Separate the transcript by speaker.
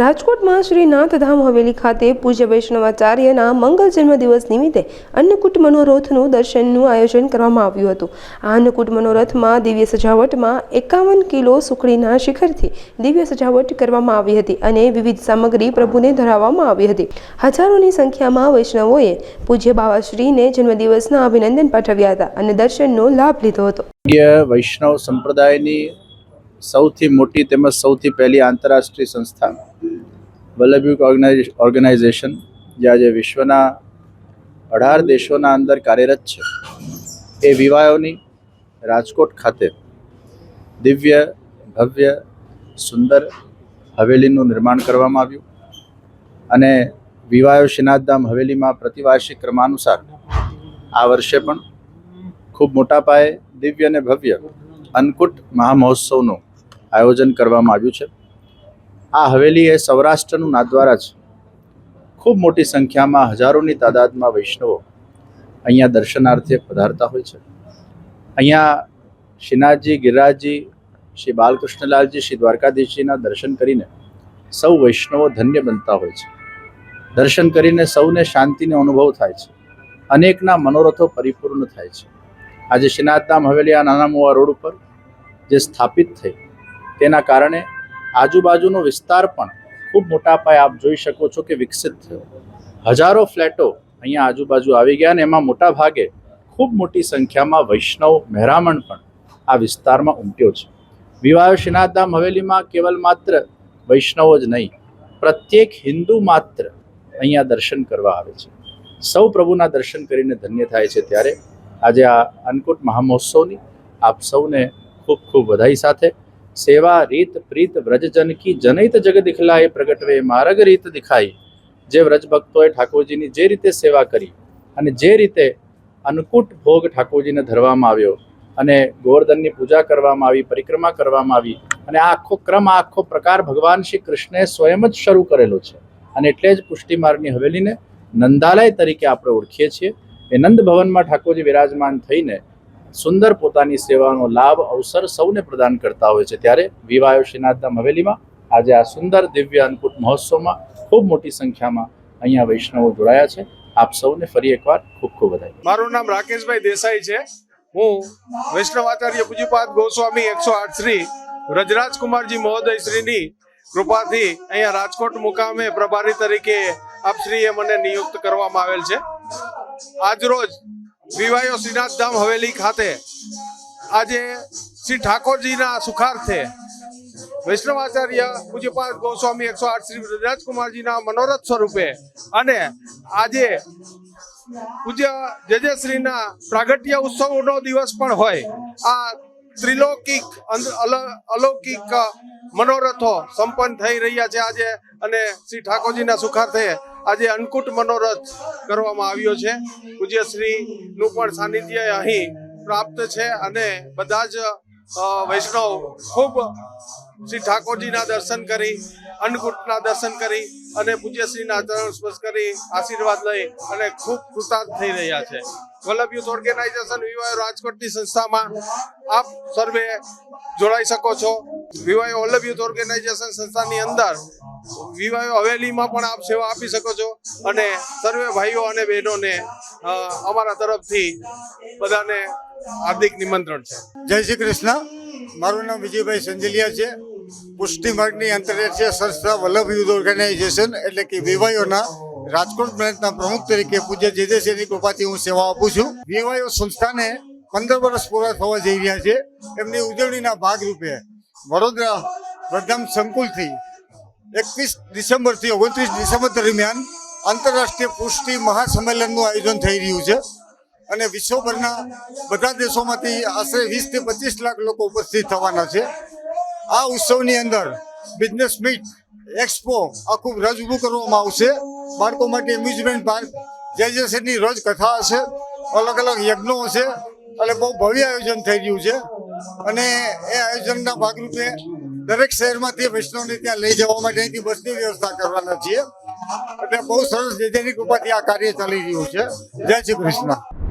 Speaker 1: રાજકોટમાં શ્રી નાથધામ હવેલી ખાતે પૂજ્ય વૈષ્ણવાચાર્યના મંગલ જન્મદિવસ નિમિત્તે અન્નકૂટ મનોરથનું દર્શનનું આયોજન કરવામાં આવ્યું હતું. આ અન્નકૂટ મનોરથમાં દિવ્ય સજાવટમાં એકાવન કિલો સુખડીના શિખરથી દિવ્ય સજાવટ કરવામાં આવી હતી અને વિવિધ સામગ્રી પ્રભુને ધરાવવામાં આવી હતી. હજારોની સંખ્યામાં વૈષ્ણવોએ પૂજ્ય બાવાશ્રીને જન્મદિવસના અભિનંદન પાઠવ્યા હતા અને દર્શનનો લાભ લીધો હતો.
Speaker 2: વૈષ્ણવ સંપ્રદાયની સૌથી મોટી તેમજ સૌથી પહેલી આંતરરાષ્ટ્રીય સંસ્થા વલ્લભયુગ ઓર્ગેનાઇઝ, ઓર્ગેનાઇઝેશન, જે આજે વિશ્વના અઢાર દેશોના અંદર કાર્યરત છે. એ વિવાહોની રાજકોટ ખાતે દિવ્ય, ભવ્ય, સુંદર હવેલીનું નિર્માણ કરવામાં આવ્યું અને વિવાયો શ્રીનાથધામ હવેલીમાં પ્રતિવાર્ષિક ક્રમાનુસાર આ વર્ષે પણ ખૂબ મોટા પાયે દિવ્ય અને ભવ્ય અન્નકૂટ મહામહોત્સવનું આયોજન કરવામાં આવ્યું છે. આ હવેલી એ સૌરાષ્ટ્રનું નાદ્વારા છે. ખૂબ મોટી સંખ્યામાં હજારોની તાદાદમાં વૈષ્ણવો અહીંયા દર્શનાર્થે પધારતા હોય છે. અહીંયા શ્રીનાથજી ગિરિરાજજી, શ્રી બાલકૃષ્ણલાલજી, શ્રી દ્વારકાધીશજીના દર્શન કરીને સૌ વૈષ્ણવો ધન્ય બનતા હોય છે. દર્શન કરીને સૌને શાંતિનો અનુભવ થાય છે. અનેકના મનોરથો પરિપૂર્ણ થાય છે. આજે શ્રીનાથધામ હવેલી આ નાના મોવા રોડ ઉપર જે સ્થાપિત થઈ તેના કારણે આજુબાજુનો વિસ્તાર પણ ખૂબ મોટા પાયે આપ જોઈ શકો છો કે વિકસિત થયો. હજારો ફ્લેટો અહીંયા આજુબાજુ આવી ગયા અને એમાં મોટા ભાગે ખૂબ મોટી સંખ્યામાં વૈષ્ણવ મહેરામણ પણ આ વિસ્તારમાં ઉમટ્યો છે. વિવાહ શ્રીનાથધામ હવેલીમાં કેવલ માત્ર વૈષ્ણવો જ નહીં, પ્રત્યેક હિન્દુ માત્ર અહીંયા દર્શન કરવા આવે છે. સૌ પ્રભુના દર્શન કરીને ધન્ય થાય છે ત્યારે આજે આ અન્નકૂટ મહામહોત્સવની આપ સૌને ખૂબ ખૂબ વધાઈ સાથે સેવા રીત પ્રીત વ્રજજન કી જનૈત જગ દિખલાય પ્રગટવે માર્ગ રીત દિખાઈ જે વ્રજ ભક્તોએ ઠાકોરજીની જે રીતે સેવા કરી અને જે રીતે અન્નકૂટ ભોગ ઠાકોરજીને ધરવામાં આવ્યો અને ગોવર્ધનની પૂજા કરવામાં આવી, પરિક્રમા કરવામાં આવી અને આ આખો ક્રમ આ આખો પ્રકાર ભગવાન શ્રી કૃષ્ણએ સ્વયં જ શરૂ કરેલો છે અને એટલે જ પુષ્ટિમાર્ગની હવેલીને નંદાલય તરીકે આપણે ઓળખીએ છીએ. એ નંદ ભવનમાં ઠાકોરજી વિરાજમાન થઈને સુંદર પોતાની સેવાનો લાભ અવસર સૌને પ્રદાન કરતા હોય છે. ત્યારે વિવાયો શ્રીનાથધામ હવેલીમાં આજે આ સુંદર દિવ્ય અન્નકૂટ મહોત્સવમાં ખૂબ મોટી સંખ્યામાં અહીંયા વૈષ્ણવો જોડાયા છે. આપ સૌને ફરી એકવાર ખૂબ ખૂબ વધાઈ
Speaker 3: મારું નામ રાકેશભાઈ દેસાઈ છે. હું વૈષ્ણવ આચાર્ય પૂજ્યપાદ ગોસ્વામી એકસો આઠ શ્રી રજરાજકુમારજી મહોદય શ્રીની કૃપાથી અહીંયા રાજકોટ મુકામે પ્રભારી તરીકે આપશ્રીએ મને નિયુક્ત કરવામાં આવેલ છે. આજરોજ વિવાયો શ્રીનાથધામ હવેલી ખાતે આજે શ્રી ઠાકોરજીના સુખાર્થે વૈષ્ણવાચાર્ય પૂજ્યપાદ ગોસ્વામી એકસો આઠ શ્રી વ્રજરાજ મનોરથ સ્વરૂપે અને આજે પૂજ્ય જજશ્રીના પ્રાગટ્ય ઉત્સવનો દિવસ પણ હોય, આ ત્રિલૌકિક અલૌકિક મનોરથો સંપન્ન થઈ રહ્યા છે આજે અને શ્રી ઠાકોરજીના સુખાર્થે આજે અન્નકૂટ મનોરથ કરવામાં આવ્યો છે. પૂજ્યનું પણ સાનિધ્ય અહીં પ્રાપ્ત છે અને બધા જ વૈષ્ણવ ખૂબ શ્રી ઠાકોરજીના દર્શન કરી અન્નકૂટના દર્શન કરી અને પૂજ્યશ્રીના ચરણ સ્પર્શ કરી, આશીર્વાદ લઈ અને ખૂબ કૃતાર્થ થઈ રહ્યા છે. વલ્લભ યુથ ઓર્ગેનાઇઝેશન વિવાહ રાજકોટની સંસ્થામાં આપ સર્વે જોડાઈ શકો છો. વિવાહ વલ્લભ યુથ ઓર્ગેનાઇઝેશન સંસ્થાની અંદર વિવાહ હવેલીમાં પણ આપ સેવા આપી શકો છો અને સર્વે ભાઈઓ અને બહેનોને અમારા તરફથી બધાને હાર્દિક નિમંત્રણ છે.
Speaker 4: જય શ્રી કૃષ્ણ. મારું નામ વિજયભાઈ સંજલિયા છે. પુષ્ટિ માર્ગની આંતરરાષ્ટ્રીય સંસ્થા વલ્લભ યુદ્ધ ઓર્ગેનાઇઝેશન, એટલે કે વિવાયોના રાજકોટ બ્રાન્ચના પ્રમુખ તરીકે પૂજ્ય જેદેશની કૃપાથી હું સેવા આપું છું. વિવાયો સંસ્થાને પંદર વર્ષ પૂરા થવા જઈ રહ્યા છે. એમની ઉજવણીના ભાગરૂપે વડોદરા પ્રધાન સંકુલથી એકવીસ ડિસેમ્બરથી ઓગણત્રીસ ડિસેમ્બર દરમિયાન આંતરરાષ્ટ્રીય પુષ્ટિ મહાસંમેલનનું આયોજન થઈ રહ્યું છે. અને વિશ્વભરના બધા દેશોમાંથી આશરે વીસથી પચીસ લાખ લોકો ઉપસ્થિત થવાના છે. આ ઉત્સવની અંદર બિઝનેસ મીટ એક્સપો આખું રજ ઊભું કરવામાં આવશે. બાળકો માટે એમ્યુઝમેન્ટ પાર્ક જય શેઠની રોજ કથા હશે. અલગ અલગ યજ્ઞો હશે. એટલે બહુ ભવ્ય આયોજન થઈ રહ્યું છે. અને એ આયોજનના ભાગરૂપે દરેક શહેરમાંથી વૈષ્ણવને ત્યાં લઈ જવા માટે અહીંથી બસની વ્યવસ્થા કરવાના છીએ. એટલે બહુ સરસ જેજેની કૃપાથી આ કાર્ય ચાલી રહ્યું છે. જય શ્રી કૃષ્ણ.